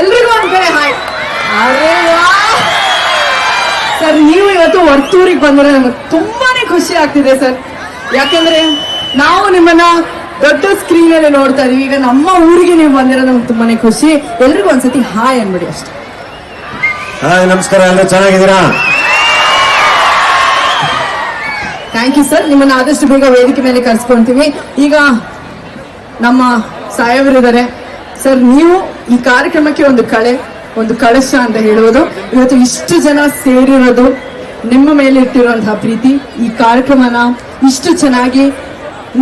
ಎಲ್ರಿಗೂ ಒಂದ್ ಕಡೆ ಹಾಯ್. ಅರೆ ಸರ್ ನೀವು ಇವತ್ತು ವರ್ತೂರಿಗೆ ಬಂದ್ರೆ ನಮಗೆ ತುಂಬಾನೇ ಖುಷಿ ಆಗ್ತಿದೆ ಸರ್. ಯಾಕಂದ್ರೆ ನಾವು ನಿಮ್ಮನ್ನ ದೊಡ್ಡ ಸ್ಕ್ರೀನ್ ಅಲ್ಲಿ ನೋಡ್ತಾ ಇದೀವಿ ಈಗ ನಮ್ಮ ಊರಿಗೆ ನೀವು ಬಂದಿರೋ ನಮ್ಗೆ ತುಂಬಾನೇ ಖುಷಿ. ಎಲ್ರಿಗೂ ಒಂದ್ಸತಿ ಹಾಯ್ ಅನ್ಬಿಡಿ ಅಷ್ಟೇ. ಹಾಯ್ ನಮಸ್ಕಾರ. ಎಲ್ಲ ಚೆನ್ನಾಗಿದ್ದೀರಾ? ಥ್ಯಾಂಕ್ ಯು ಸರ್ ನಿಮ್ಮನ್ನ ಆದಷ್ಟು ಬೇಗ ವೇದಿಕೆ ಮೇಲೆ ಕರ್ಸ್ಕೊಂತೀವಿ. ಈಗ ನಮ್ಮ ಸಾಹೇಬರಿದ್ದಾರೆ. ಸರ್ ನೀವು ಈ ಕಾರ್ಯಕ್ರಮಕ್ಕೆ ಒಂದು ಕಳೆ, ಒಂದು ಕಳಶ ಅಂತ ಹೇಳುವುದು. ಇವತ್ತು ಇಷ್ಟು ಜನ ಸೇರಿರೋದು, ನಿಮ್ಮ ಮೇಲೆ ಇಟ್ಟಿರುವಂತಹ ಪ್ರೀತಿ, ಈ ಕಾರ್ಯಕ್ರಮನ ಇಷ್ಟು ಚೆನ್ನಾಗಿ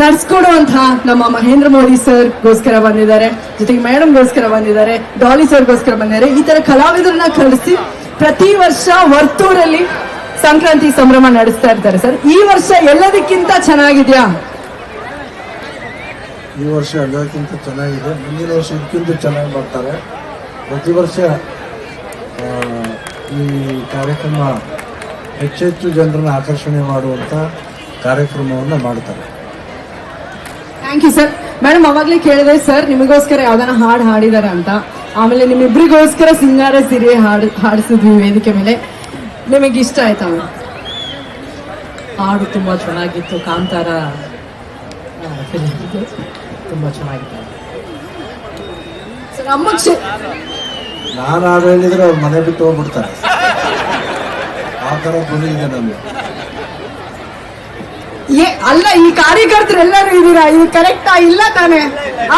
ನಡ್ಸ್ಕೊಡುವಂತಹ ನಮ್ಮ ಮಹೇಂದ್ರ ಮೋದಿ ಸರ್ ಗೋಸ್ಕರ ಬಂದಿದ್ದಾರೆ. ಜೊತೆಗೆ ಮೇಡಮ್ ಗೋಸ್ಕರ ಬಂದಿದ್ದಾರೆ, ಡಾಲಿ ಸರ್ ಗೋಸ್ಕರ ಬಂದಿದ್ದಾರೆ. ಈ ತರ ಕಲಾವಿದರನ್ನ ಕಳಿಸಿ ಪ್ರತಿ ವರ್ಷ ವರ್ತೂರಲ್ಲಿ ಸಂಕ್ರಾಂತಿ ಸಂಭ್ರಮ ನಡೆಸ್ತಾ ಇರ್ತಾರೆ ಸರ್. ಈ ವರ್ಷ ಎಲ್ಲದಕ್ಕಿಂತ ಚೆನ್ನಾಗಿದ್ಯಾ? ಈ ವರ್ಷ ಎಲ್ಲದಕ್ಕಿಂತ ಚೆನ್ನಾಗಿದೆ. ಮುಂದಿನ ವರ್ಷ ಇದಕ್ಕಿಂತ ಚೆನ್ನಾಗಿ ಮಾಡ್ತಾರೆ. ಪ್ರತಿ ವರ್ಷ ಈ ಕಾರ್ಯಕ್ರಮ ಹೆಚ್ಚೆಚ್ಚು ಜನರನ್ನು ಆಕರ್ಷಣೆ ಮಾಡುವಂಥ ಕಾರ್ಯಕ್ರಮವನ್ನು ಮಾಡ್ತಾರೆ. ಥ್ಯಾಂಕ್ ಯು ಸರ್ ಮೇಡಮ್ ಅವಾಗ್ಲೇ ಕೇಳಿದೆ ಸರ್ ನಿಮಗೋಸ್ಕರ ಯಾವ್ದಾನ ಹಾಡು ಹಾಡಿದಾರ ಅಂತ. ಆಮೇಲೆ ನಿಮ್ಮಿಬ್ರಿಗೋಸ್ಕರ ಸಿಂಗಾರ ಸಿರಿ ಹಾಡು, ಹಾಡಿಸಿದ್ವಿ ವೇದಿಕೆ ಮೇಲೆ. ನಿಮಗೆ ಇಷ್ಟ ಆಯ್ತಾ? ಹಾಡು ತುಂಬ ಚೆನ್ನಾಗಿತ್ತು. ಕಾಂತಾರ ತುಂಬ ಚೆನ್ನಾಗಿದೆ ಸರ್ ನಾನು ಹಾಡು ಹೇಳಿದ್ರೆ ಅವ್ರು ಮನೆ ಬಿಟ್ಟು ಹೋಗ್ಬಿಡ್ತಾರೆ. ಆ ಥರ ಇದೆ ನಮಗೆ. ಏ ಅಲ್ಲ ಈ ಕಾರ್ಯಕರ್ತರು ಎಲ್ಲರೂ ಇದ್ದೀರಾ? ಇದು ಕರೆಕ್ಟಾ ಇಲ್ಲ ತಾನೆ?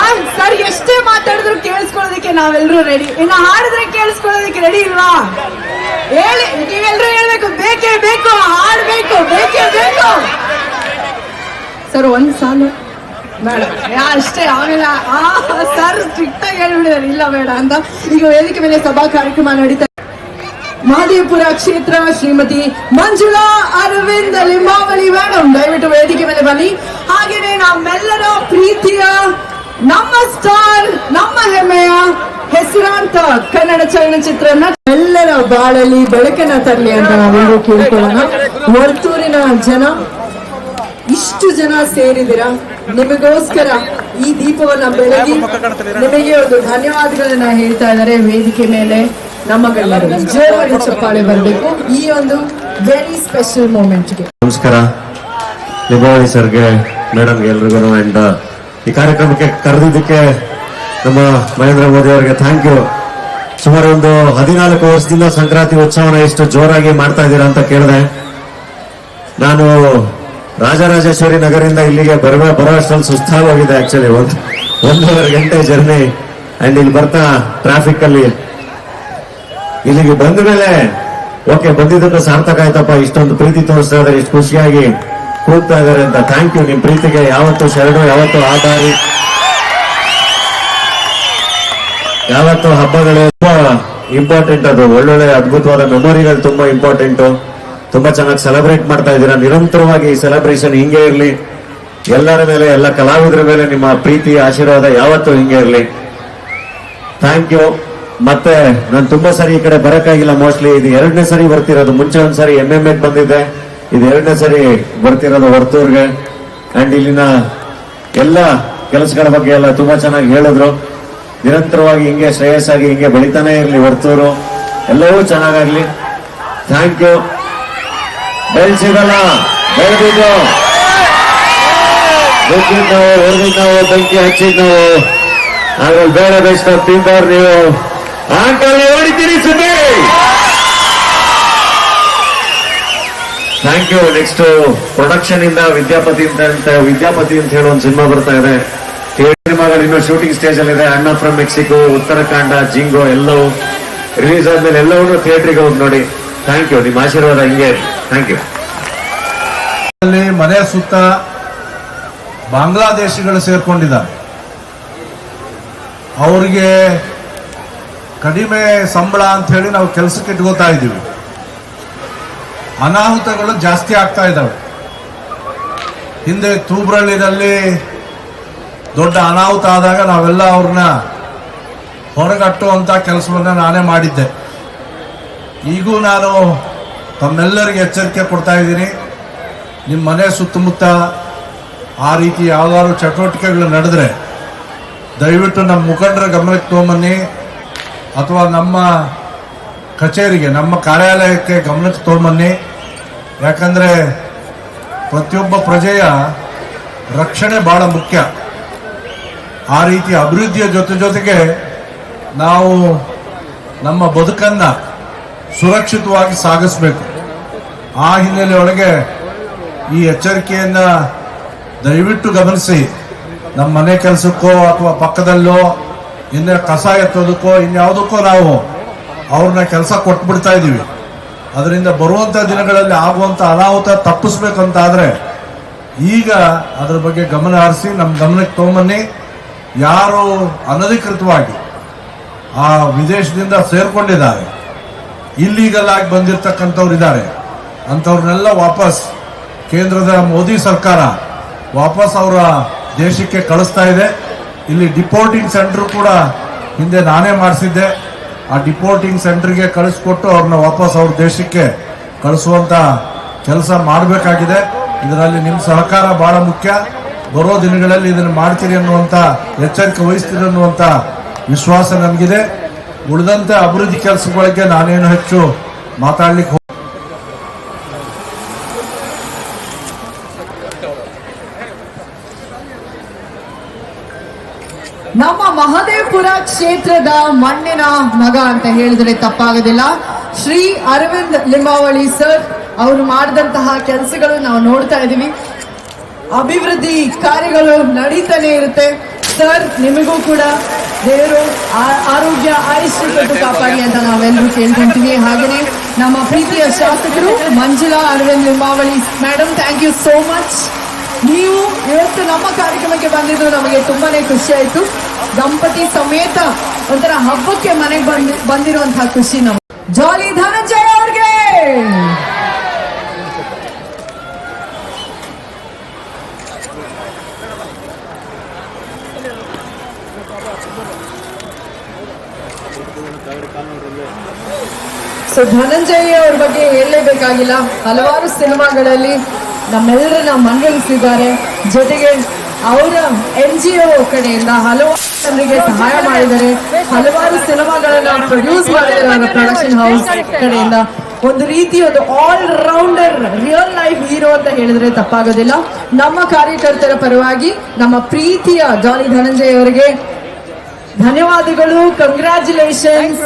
ಆ ಸರ್ ಎಷ್ಟೇ ಮಾತಾಡಿದ್ರು ಕೇಳಿಸ್ಕೊಳ್ಳೋದಕ್ಕೆ ನಾವೆಲ್ಲರೂ ರೆಡಿ ಇನ್ನು ಹಾಡಿದ್ರೆ ಕೇಳಿಸ್ಕೊಳ್ಳೋದಕ್ಕೆ ರೆಡಿ ಇಲ್ವಾ? ಹೇಳಿ ನೀವೆಲ್ಲರೂ ಹೇಳ್ಬೇಕು. ಬೇಕೇ ಬೇಕು ಹಾಡ್ಬೇಕು ಬೇಕೇ ಬೇಕು. ಸರ್ ಒಂದ್ ಸಾಲು ಬೇಡ. ಅಷ್ಟೇ, ಆಮೇಲೆ, ಆ ಸರ್ ಸ್ಟ್ರಿಕ್ಟ್ ಆಗಿ ಹೇಳ್ಬಿಡಿದಾರೆ ಇಲ್ಲ, ಬೇಡ ಅಂತ. ಈಗ ವೇದಿಕೆ ಮೇಲೆ ಸಭಾ ಕಾರ್ಯಕ್ರಮ ನಡೀತಾ ಮಹದೇವಪುರ ಕ್ಷೇತ್ರ, ಶ್ರೀಮತಿ ಮಂಜುಳಾ ಅರವಿಂದ ಲಿಂಬಾವಳಿ ಮೇಡಮ್ ದಯವಿಟ್ಟು ವೇದಿಕೆ ಮೇಲೆ ಬನ್ನಿ. ಹಾಗೇನೆ ನಮ್ಮೆಲ್ಲರ ಪ್ರೀತಿಯ ನಮ್ಮ ಸ್ಟಾರ್ ನಮ್ಮ ಹೆಮ್ಮೆಯ ಹೆಸರಾಂತ ಕನ್ನಡ ಚಲನಚಿತ್ರ ಎಲ್ಲರ ಬಾಳಲ್ಲಿ ಬೆಳಕನ್ನ ತರಲಿ ಅಂತ ನಾವು ಕೇಳ್ಕೊಳ್ಳೋಣ. ವರ್ತೂರಿನ ಜನ ಇಷ್ಟು ಜನ ಸೇರಿದಿರ ನಿಮಗೋಸ್ಕರ ಈ ದೀಪವನ್ನ ಬೆಳಗಿ ನಿಮಗೆ ಒಂದು ಧನ್ಯವಾದಗಳನ್ನ ಹೇಳ್ತಾ ಇದ್ದಾರೆ ವೇದಿಕೆ ಮೇಲೆ ನಮ್ಮ ಗಣ್ಯರು. ಜೋರಾಗಿ ಚಪ್ಪಾಳೆ ಬರಬೇಕು. ಈ ಒಂದು ವೆರಿ ಸ್ಪೆಷಲ್ ಮೂಮೆಂಟ್ಗೆ ನಮಸ್ಕಾರ. ಲಿಂಬಾವಳಿ ಸರ್ಗೆ ಮೇಡಮ್ಗೆ ಎಲ್ರಿಗೂ ಅಂಡ್ ಈ ಕಾರ್ಯಕ್ರಮಕ್ಕೆ ಕರೆದಿದ್ದಕ್ಕೆ ನಮ್ಮ ಮಹೇಂದ್ರ ಮೋದಿ ಅವರಿಗೆ ಥ್ಯಾಂಕ್ ಯು ಸುಮಾರು ಒಂದು ಹದಿನಾಲ್ಕು ವರ್ಷದಿಂದ ಸಂಕ್ರಾಂತಿ ಉತ್ಸವನ ಎಷ್ಟು ಜೋರಾಗಿ ಮಾಡ್ತಾ ಇದ್ದೀರಾ ಅಂತ ಕೇಳಿದೆ. ನಾನು ರಾಜರಾಜೇಶ್ವರಿ ನಗರದಿಂದ ಇಲ್ಲಿಗೆ ಬರುವ ಬರೋ ಸುಸ್ತಾವಾಗಿದೆ ಆಕ್ಚುಲಿ ಒಂದು ಒಂದೂವರೆ ಗಂಟೆ ಜರ್ನಿ ಅಂಡ್ ಇಲ್ಲಿ ಬರ್ತಾ ಟ್ರಾಫಿಕ್ ಅಲ್ಲಿ. ಇಲ್ಲಿಗೆ ಬಂದ ಮೇಲೆ ಓಕೆ ಬಂದಿದ್ದಕ್ಕೆ ಸಾರ್ಥಕ ಆಯ್ತಪ್ಪ, ಇಷ್ಟೊಂದು ಪ್ರೀತಿ ತೋರಿಸ್ತಾ ಇದಾರೆ ಇಷ್ಟು ಖುಷಿಯಾಗಿ ಕೂಗ್ತಾ ಇದಾರೆ ಅಂತ. ಥ್ಯಾಂಕ್ ಯು ನಿಮ್ ಪ್ರೀತಿಗೆ ಯಾವತ್ತು ಶರಣು, ಯಾವತ್ತು ಆಧಾರಿ. ಯಾವತ್ತು ಹಬ್ಬಗಳು ಇಂಪಾರ್ಟೆಂಟ್ ಅದು. ಒಳ್ಳೊಳ್ಳೆ ಅದ್ಭುತವಾದ ಮೆಮೊರಿಗಳು ತುಂಬಾ ಇಂಪಾರ್ಟೆಂಟ್ ತುಂಬಾ ಚೆನ್ನಾಗಿ ಸೆಲೆಬ್ರೇಟ್ ಮಾಡ್ತಾ ಇದ್ದೀರಾ. ನಿರಂತರವಾಗಿ ಈ ಸೆಲೆಬ್ರೇಷನ್ ಹಿಂಗೆ ಇರಲಿ. ಎಲ್ಲರ ಮೇಲೆ, ಎಲ್ಲ ಕಲಾವಿದರ ಮೇಲೆ ನಿಮ್ಮ ಪ್ರೀತಿ, ಆಶೀರ್ವಾದ ಯಾವತ್ತೂ ಹಿಂಗೆ ಇರಲಿ. ಥ್ಯಾಂಕ್ ಯು ಮತ್ತೆ ನಾನು ತುಂಬಾ ಸರಿ ಈ ಕಡೆ ಬರಕ್ಕಾಗಿಲ್ಲ ಮೋಸ್ಟ್ಲಿ ಇದು ಎರಡನೇ ಸರಿ ಬರ್ತಿರೋದು. ಮುಂಚೆ ಒಂದ್ಸರಿ ಎಂ ಎಂ ಎಂ ಎಗ್ ಬಂದಿದ್ದೆ. ಇದು ಎರಡನೇ ಸರಿ ಬರ್ತಿರೋದು ಹೊರತೂರ್ಗೆ ಅಂಡ್ ಇಲ್ಲಿನ ಎಲ್ಲ ಕೆಲಸಗಳ ಬಗ್ಗೆ ಎಲ್ಲ ತುಂಬಾ ಚೆನ್ನಾಗಿ ಹೇಳಿದ್ರು. ನಿರಂತರವಾಗಿ ಹಿಂಗೆ, ಶ್ರೇಯಸ್ಸಾಗಿ ಹಿಂಗೆ ಬೆಳಿತಾನೆ ಇರಲಿ ವರ್ತೂರು. ಎಲ್ಲವೂ ಚೆನ್ನಾಗಾಗ್ಲಿ. ಥ್ಯಾಂಕ್ ಯು ಬೆಳೆಸಿದಲ್ಲ ಬೆಳೆದಿದ್ದು ದುಡ್ಡಿದ್ ನಾವು ಹೊರಗಿದ್ ನಾವು, ಬೆಂಕಿ ಹಚ್ಚಿದ್ ನಾವು. ಆಮೇಲೆ ಬೇರೆ ಬೆಸ್ಟ್ ತಿಂತಾರ ನೀವು. ಆಂಕಲ್ ಹೊಡಿತೀರಿ ಸುದ್ದಿ? ಥ್ಯಾಂಕ್ ಯು ನೆಕ್ಸ್ಟ್ ಪ್ರೊಡಕ್ಷನ್ ಇಂದ ವಿದ್ಯಾಪತಿ ಅಂತ ವಿದ್ಯಾಪತಿ ಅಂತ ಹೇಳೋ ಒಂದು ಸಿನಿಮಾ ಬರ್ತಾ ಇದೆ. ಸಿನಿಮಾಗಳು ಇನ್ನೂ ಶೂಟಿಂಗ್ ಸ್ಟೇಜ್ ಅಲ್ಲಿ ಇದೆ. ಅಣ್ಣ ಫ್ರಮ್ ಮೆಕ್ಸಿಕೋ ಉತ್ತರಾಖಂಡ ಜಿಂಗೋ ಎಲ್ಲವೂ. ರಿಲೀಸ್ ಆದ್ಮೇಲೆ ಎಲ್ಲವನ್ನೂ ಥಿಯೇಟ್ರಿಗೆ ಹೋಗಿ ನೋಡಿ. ಥ್ಯಾಂಕ್ ಯು ನಿಮ್ಮ ಆಶೀರ್ವಾದ ಹಿಂಗೆ. ಥ್ಯಾಂಕ್ ಯು ಅಲ್ಲಿ ಮನೆ ಸುತ್ತ ಬಾಂಗ್ಲಾದೇಶಿಗಳು ಸೇರ್ಕೊಂಡಿದ್ದಾರೆ. ಅವರಿಗೆ ಕಡಿಮೆ ಸಂಬಳ ಅಂತ ಹೇಳಿ ನಾವು ಕೆಲಸಕ್ಕೆ ಇಟ್ಕೋತಾ ಇದ್ದೀವಿ. ಅನಾಹುತಗಳು ಜಾಸ್ತಿ ಆಗ್ತಾ ಇದ್ದಾವೆ. ಹಿಂದೆ ತೂಬ್ರಳ್ಳಿನಲ್ಲಿ ದೊಡ್ಡ ಅನಾಹುತ ಆದಾಗ ನಾವೆಲ್ಲ ಅವ್ರನ್ನ ಹೊರಗಟ್ಟುವಂಥ ಕೆಲಸವನ್ನ ನಾನೇ ಮಾಡಿದ್ದೆ. ಈಗೂ ನಾನು ತಮ್ಮೆಲ್ಲರಿಗೆ ಎಚ್ಚರಿಕೆ ಕೊಡ್ತಾ ಇದ್ದೀನಿ. ನಿಮ್ಮ ಮನೆ ಸುತ್ತಮುತ್ತ ಆ ರೀತಿ ಯಾವುದಾದ್ರು ಚಟುವಟಿಕೆಗಳು ನಡೆದರೆ ದಯವಿಟ್ಟು ನಮ್ಮ ಮುಖಂಡರ ಗಮನಕ್ಕೆ ತೊಗೊಂಬನ್ನಿ. ಅಥವಾ ನಮ್ಮ ಕಚೇರಿಗೆ, ನಮ್ಮ ಕಾರ್ಯಾಲಯಕ್ಕೆ ಗಮನಕ್ಕೆ ತೊಗೊಂಬನ್ನಿ. ಯಾಕಂದರೆ ಪ್ರತಿಯೊಬ್ಬ ಪ್ರಜೆಯ ರಕ್ಷಣೆ ಭಾಳ ಮುಖ್ಯ. ಆ ರೀತಿ ಅಭಿವೃದ್ಧಿಯ ಜೊತೆ ಜೊತೆಗೆ ನಾವು ನಮ್ಮ ಬದುಕನ್ನು ಸುರಕ್ಷಿತವಾಗಿ ಸಾಗಿಸಬೇಕು. ಆ ಹಿನ್ನೆಲೆಯೊಳಗೆ ಈ ಎಚ್ಚರಿಕೆಯನ್ನು ದಯವಿಟ್ಟು ಗಮನಿಸಿ. ನಮ್ಮ ಮನೆ ಕೆಲಸಕ್ಕೋ ಅಥವಾ ಪಕ್ಕದಲ್ಲೋ, ಇನ್ನೇ ಕಸ ಎತ್ತೋದಕ್ಕೋ, ಇನ್ಯಾವುದಕ್ಕೋ ನಾವು ಅವ್ರನ್ನ ಕೆಲಸ ಕೊಟ್ಬಿಡ್ತಾ ಇದ್ದೀವಿ ಅದರಿಂದ ಬರುವಂಥ ದಿನಗಳಲ್ಲಿ ಆಗುವಂಥ ಅನಾಹುತ ತಪ್ಪಿಸ್ಬೇಕಂತಾದರೆ ಈಗ ಅದರ ಬಗ್ಗೆ ಗಮನ ಹರಿಸಿ ನಮ್ಮ ಗಮನಕ್ಕೆ ತೊಗೊಂಬನ್ನಿ. ಯಾರು ಅನಧಿಕೃತವಾಗಿ ಆ ವಿದೇಶದಿಂದ ಸೇರ್ಕೊಂಡಿದ್ದಾರೆ ಇಲ್ಲೀಗಲ್ ಆಗಿ ಬಂದಿರತಕ್ಕಂಥವ್ರು ಇದ್ದಾರೆ. ಅಂಥವ್ರನ್ನೆಲ್ಲ ವಾಪಸ್ ಕೇಂದ್ರದ ಮೋದಿ ಸರ್ಕಾರ ವಾಪಸ್ ಅವರ ದೇಶಕ್ಕೆ ಕಳಿಸ್ತಾ ಇದೆ. ಇಲ್ಲಿ ಡಿಪೋರ್ಟಿಂಗ್ ಸೆಂಟರ್ ಕೂಡ ಹಿಂದೆ ನಾನೇ ಮಾಡಿಸಿದ್ದೆ. ಆ ಡಿಪೋರ್ಟಿಂಗ್ ಸೆಂಟರ್ಗೆ ಕಳಿಸ್ಕೊಟ್ಟು ಅವ್ರನ್ನ ವಾಪಸ್ ಅವ್ರ ದೇಶಕ್ಕೆ ಕಳಿಸುವಂತ ಕೆಲಸ ಮಾಡಬೇಕಾಗಿದೆ. ಇದರಲ್ಲಿ ನಿಮ್ಮ ಸಹಕಾರ ಬಹಳ ಮುಖ್ಯ. ಬರೋ ದಿನಗಳಲ್ಲಿ ಇದನ್ನು ಮಾಡ್ತೀರಿ ಅನ್ನುವಂಥ ಎಚ್ಚರಿಕೆ ವಹಿಸ್ತೀರಿ ಅನ್ನುವಂಥ ವಿಶ್ವಾಸ ನಮಗಿದೆ. ಉಳಿದಂತೆ ಅಭಿವೃದ್ಧಿ ಕೆಲಸಗಳಿಗೆ ನಾನೇನು ಹೆಚ್ಚು ಮಾತಾಡ್ಲಿಕ್ಕೆ ನಮ್ಮ ಮಹದೇವಪುರ ಕ್ಷೇತ್ರದ ಮಣ್ಣಿನ ಮಗ ಅಂತ ಹೇಳಿದ್ರೆ ತಪ್ಪಾಗೋದಿಲ್ಲ. ಶ್ರೀ ಅರವಿಂದ್ ಲಿಂಬಾವಳಿ ಸರ್, ಅವರು ಮಾಡಿದಂತಹ ಕೆಲಸಗಳು ನಾವು ನೋಡ್ತಾ ಇದೀವಿ ಅಭಿವೃದ್ಧಿ ಕಾರ್ಯಗಳು ನಡೀತಾನೆ ಇರುತ್ತೆ. ಸರ್, ನಿಮಗೂ ಕೂಡ ದೇವರು ಆರೋಗ್ಯ ಆಯುಷ್ಯ ಕೊಟ್ಟು ಕಾಪಾಡಿ ಅಂತ ನಾವೆಲ್ಲರೂ ಕೇಳ್ಕೊಂತೀವಿ. ಹಾಗೆಯೇ ನಮ್ಮ ಪ್ರೀತಿಯ ಶಾಸಕರು Manjula Arvind Limbavali madam thank you so much ನೀವು ಇವತ್ತು ನಮ್ಮ ಕಾರ್ಯಕ್ರಮಕ್ಕೆ ಬಂದಿದ್ದು ನಮಗೆ ತುಂಬಾನೇ ಖುಷಿ ಆಯ್ತು. ದಂಪತಿ ಸಮೇತ ಒಂಥರ ಹಬ್ಬಕ್ಕೆ ಮನೆಗೆ ಬಂದಿ ಬಂದಿರುವಂತಹ ಖುಷಿ ನಮ್ಗೆ. ಜಾಲಿ ಧನಂಜಯ ಅವ್ರಿಗೆ ಸೊ ಧನಂಜಯ ಅವ್ರ ಬಗ್ಗೆ ಹೇಳಲೇಬೇಕಾಗಿಲ್ಲ. ಹಲವಾರು ಸಿನಿಮಾಗಳಲ್ಲಿ ನಮ್ಮೆಲ್ಲರನ್ನ ಮನವೊಲಿಸಿದ್ದಾರೆ. ಜೊತೆಗೆ ಅವರ ಎನ್ ಜಿ ಒ ಕಡೆಯಿಂದ ಹಲವಾರು ಜನರಿಗೆ ಸಹಾಯ ಮಾಡಿದ್ದಾರೆ. ಹಲವಾರು ಸಿನಿಮಾಗಳನ್ನ ಪ್ರೊಡ್ಯೂಸ್ ಮಾಡಿದ್ದಾರೆ ಪ್ರೊಡಕ್ಷನ್ ಹೌಸ್ ಕಡೆಯಿಂದ. ಒಂದು ರೀತಿ ಒಂದು all rounder real life hero ಅಂತ ಹೇಳಿದ್ರೆ ತಪ್ಪಾಗೋದಿಲ್ಲ. ನಮ್ಮ ಕಾರ್ಯಕರ್ತರ ಪರವಾಗಿ ನಮ್ಮ ಪ್ರೀತಿಯ ಜಾಲಿ ಧನಂಜಯ ಅವರಿಗೆ ಧನ್ಯವಾದಗಳು. ಕಂಗ್ರ್ಯಾಚುಲೇಷನ್ಸ್